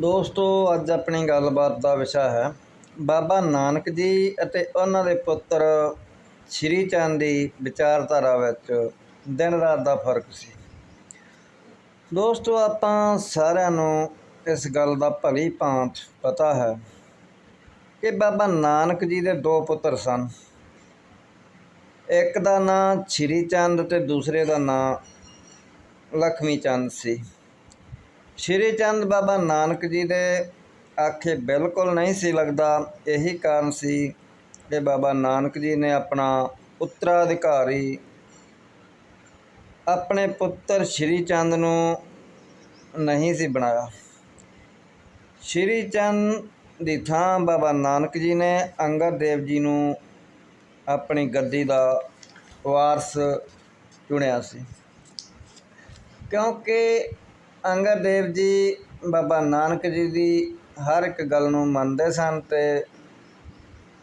ਦੋਸਤੋ, ਅੱਜ ਆਪਣੀ ਗੱਲਬਾਤ ਦਾ ਵਿਸ਼ਾ ਹੈ ਬਾਬਾ ਨਾਨਕ ਜੀ ਅਤੇ ਉਹਨਾਂ ਦੇ ਪੁੱਤਰ ਸ਼੍ਰੀ ਚੰਦ ਦੀ ਵਿਚਾਰਧਾਰਾ ਵਿੱਚ ਦਿਨ ਰਾਤ ਦਾ ਫ਼ਰਕ ਸੀ। ਦੋਸਤੋ, ਆਪਾਂ ਸਾਰਿਆਂ ਨੂੰ ਇਸ ਗੱਲ ਦਾ ਭਲੀ ਭਾਂਤ ਪਤਾ ਹੈ ਕਿ ਬਾਬਾ ਨਾਨਕ ਜੀ ਦੇ ਦੋ ਪੁੱਤਰ ਸਨ। ਇੱਕ ਦਾ ਨਾਂ ਸ਼੍ਰੀ ਚੰਦ ਤੇ ਦੂਸਰੇ ਦਾ ਨਾਂ ਲਖਮੀ ਚੰਦ ਸੀ। ਸ਼੍ਰੀ ਚੰਦ ਬਾਬਾ ਨਾਨਕ ਜੀ ਦੇ ਆਖੇ ਬਿਲਕੁਲ ਨਹੀਂ ਸੀ ਲੱਗਦਾ। ਇਹੀ ਕਾਰਨ ਸੀ ਕਿ ਬਾਬਾ ਨਾਨਕ ਜੀ ਨੇ ਆਪਣਾ ਉੱਤਰਾਧਿਕਾਰੀ, ਆਪਣੇ ਪੁੱਤਰ ਸ਼੍ਰੀ ਚੰਦ ਨੂੰ ਨਹੀਂ ਸੀ ਬਣਾਇਆ। ਸ਼੍ਰੀ ਚੰਦ ਦੀ ਥਾਂ ਬਾਬਾ ਨਾਨਕ ਜੀ ਨੇ ਅੰਗਦ ਦੇਵ ਜੀ ਨੂੰ ਆਪਣੀ ਗੱਦੀ ਦਾ ਵਾਰਸ ਚੁਣਿਆ ਸੀ। ਕਿਉਂਕਿ ਅੰਗਦ ਦੇਵ ਜੀ, ਬਾਬਾ ਨਾਨਕ ਜੀ ਦੀ ਹਰ ਇੱਕ ਗੱਲ ਨੂੰ ਮੰਨਦੇ ਸਨ ਤੇ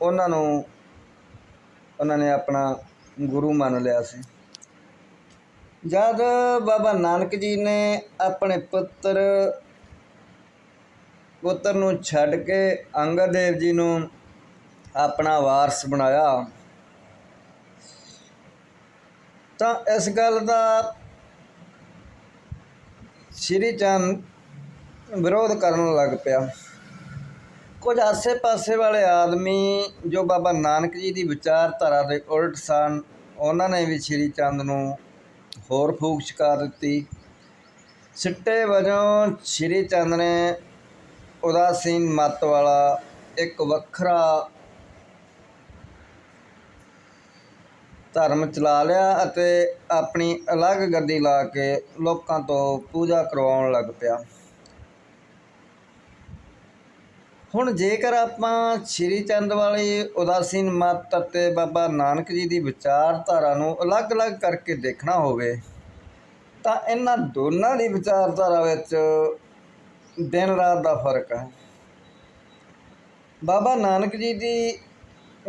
ਉਹਨਾਂ ਨੂੰ, ਉਹਨਾਂ ਨੇ ਆਪਣਾ ਗੁਰੂ ਮੰਨ ਲਿਆ ਸੀ। ਜਦ ਬਾਬਾ ਨਾਨਕ ਜੀ ਨੇ ਆਪਣੇ ਪੁੱਤਰ ਪੁੱਤਰ ਨੂੰ ਛੱਡ ਕੇ ਅੰਗਦ ਦੇਵ ਜੀ ਨੂੰ ਆਪਣਾ ਵਾਰਸ ਬਣਾਇਆ, ਤਾਂ ਇਸ ਗੱਲ ਦਾ ਸ਼੍ਰੀ ਚੰਦ ਵਿਰੋਧ ਕਰਨ ਲੱਗ ਪਿਆ। ਕੁਝ ਆਸੇ-ਪਾਸੇ ਵਾਲੇ ਆਦਮੀ ਜੋ ਬਾਬਾ ਨਾਨਕ ਜੀ ਦੀ ਵਿਚਾਰਧਾਰਾ ਦੇ ਉਲਟ ਸਨ, ਉਹਨਾਂ ਨੇ ਵੀ ਸ਼੍ਰੀ ਚੰਦ ਨੂੰ ਹੋਰ ਫੂਕ ਛਕਾ ਦਿੱਤੀ। ਸਿੱਟੇ ਵਜੋਂ ਸ਼੍ਰੀ ਚੰਦ ਨੇ ਉਦਾਸੀਨ ਮਤ ਵਾਲਾ ਇੱਕ ਵੱਖਰਾ ਧਰਮ ਚਲਾ ਲਿਆ ਅਤੇ ਆਪਣੀ ਅਲੱਗ ਗੱਦੀ ਲਾ ਕੇ ਲੋਕਾਂ ਤੋਂ ਪੂਜਾ ਕਰਵਾਉਣ ਲੱਗ ਪਿਆ। ਹੁਣ ਜੇਕਰ ਆਪਾਂ ਸ਼੍ਰੀ ਚੰਦ ਵਾਲੀ ਉਦਾਸੀਨ ਮਤ ਅਤੇ ਬਾਬਾ ਨਾਨਕ ਜੀ ਦੀ ਵਿਚਾਰਧਾਰਾ ਨੂੰ ਅਲੱਗ-ਅਲੱਗ ਕਰਕੇ ਦੇਖਣਾ ਹੋਵੇ, ਤਾਂ ਇਹਨਾਂ ਦੋਨਾਂ ਦੀ ਵਿਚਾਰਧਾਰਾ ਵਿੱਚ ਦਿਨ ਰਾਤ ਦਾ ਫ਼ਰਕ ਹੈ। ਬਾਬਾ ਨਾਨਕ ਜੀ ਦੀ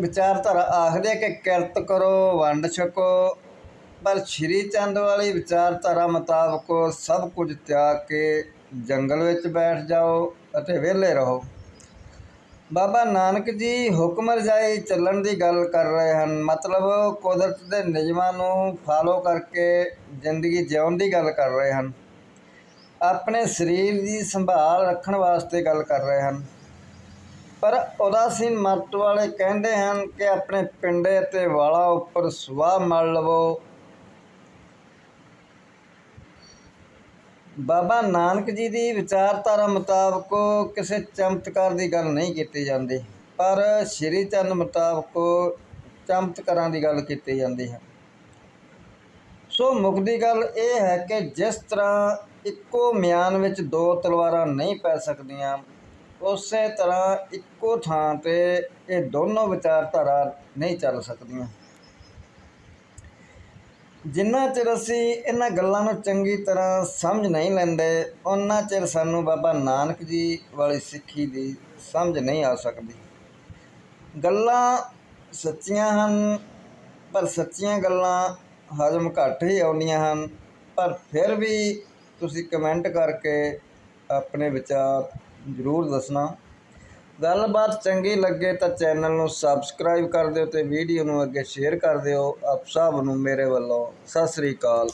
ਵਿਚਾਰਧਾਰਾ ਆਖਦੇ ਆ ਕਿ ਕਿਰਤ ਕਰੋ, ਵੰਡ ਛਕੋ। ਪਰ ਸ਼੍ਰੀ ਚੰਦ ਵਾਲੀ ਵਿਚਾਰਧਾਰਾ ਮੁਤਾਬਕ ਸਭ ਕੁਝ ਤਿਆਗ ਕੇ ਜੰਗਲ ਵਿੱਚ ਬੈਠ ਜਾਓ ਅਤੇ ਵਿਹਲੇ ਰਹੋ। ਬਾਬਾ ਨਾਨਕ ਜੀ ਹੁਕਮ ਰਜਾਈ ਚੱਲਣ ਦੀ ਗੱਲ ਕਰ ਰਹੇ ਹਨ। ਮਤਲਬ ਕੁਦਰਤ ਦੇ ਨਿਯਮਾਂ ਨੂੰ ਫਾਲੋ ਕਰਕੇ ਜ਼ਿੰਦਗੀ ਜਿਉਣ ਦੀ ਗੱਲ ਕਰ ਰਹੇ ਹਨ। ਆਪਣੇ ਸਰੀਰ ਦੀ ਸੰਭਾਲ ਰੱਖਣ ਵਾਸਤੇ ਗੱਲ ਕਰ ਰਹੇ ਹਨ। ਪਰ ਉਦਾਸੀਨ ਮਤ ਵਾਲੇ ਕਹਿੰਦੇ ਹਨ ਕਿ ਆਪਣੇ ਪਿੰਡੇ ਅਤੇ ਵਾਲਾਂ ਉੱਪਰ ਸੁਆਹ ਮਲ ਲਵੋ। ਬਾਬਾ ਨਾਨਕ ਜੀ ਦੀ ਵਿਚਾਰਧਾਰਾ ਮੁਤਾਬਕ ਕਿਸੇ ਚਮਤਕਾਰ ਦੀ ਗੱਲ ਨਹੀਂ ਕੀਤੀ ਜਾਂਦੀ, ਪਰ ਸ਼੍ਰੀ ਚੰਦ ਮੁਤਾਬਕ ਚਮਤਕਾਰਾਂ ਦੀ ਗੱਲ ਕੀਤੀ ਜਾਂਦੀ ਹੈ। ਸੋ ਮੁਕਦੀ ਗੱਲ ਇਹ ਹੈ ਕਿ ਜਿਸ ਤਰ੍ਹਾਂ ਇੱਕੋ ਮਿਆਨ ਵਿੱਚ ਦੋ ਤਲਵਾਰਾਂ ਨਹੀਂ ਪੈ ਸਕਦੀਆਂ ਉਸੇ ਤਰ੍ਹਾਂ ਇੱਕੋ ਥਾਂ ਤੇ ਇਹ ਦੋਨੋਂ ਵਿਚਾਰਧਾਰਾ ਨਹੀਂ ਚੱਲ ਸਕਦੀਆਂ। ਜਿੰਨਾ ਚਿਰ ਅਸੀਂ ਇਹਨਾਂ ਗੱਲਾਂ ਨੂੰ ਚੰਗੀ ਤਰ੍ਹਾਂ ਸਮਝ ਨਹੀਂ ਲੈਂਦੇ ਉਹਨਾਂ ਚਿਰ ਸਾਨੂੰ ਬਾਬਾ ਨਾਨਕ ਜੀ ਵਾਲੀ ਸਿੱਖੀ ਦੀ ਸਮਝ ਨਹੀਂ ਆ ਸਕਦੀ। ਗੱਲਾਂ ਸੱਚੀਆਂ ਹਨ, ਪਰ ਸੱਚੀਆਂ ਗੱਲਾਂ ਹਜਮ ਘੱਟ ਹੀ ਆਉਂਦੀਆਂ ਹਨ। ਪਰ ਫਿਰ ਵੀ ਤੁਸੀਂ ਕਮੈਂਟ ਕਰਕੇ ਆਪਣੇ ਵਿਚਾਰ ਜ਼ਰੂਰ ਦੱਸਣਾ। ਗੱਲਬਾਤ ਚੰਗੀ ਲੱਗੇ ਤਾਂ ਚੈਨਲ ਨੂੰ ਸਬਸਕ੍ਰਾਈਬ ਕਰ ਦਿਓ ਤੇ ਵੀਡੀਓ ਨੂੰ ਅੱਗੇ ਸ਼ੇਅਰ ਕਰ ਦਿਓ। ਆਪ ਸਭ ਨੂੰ ਮੇਰੇ ਵੱਲੋਂ ਸਤਿ ਸ੍ਰੀ ਅਕਾਲ।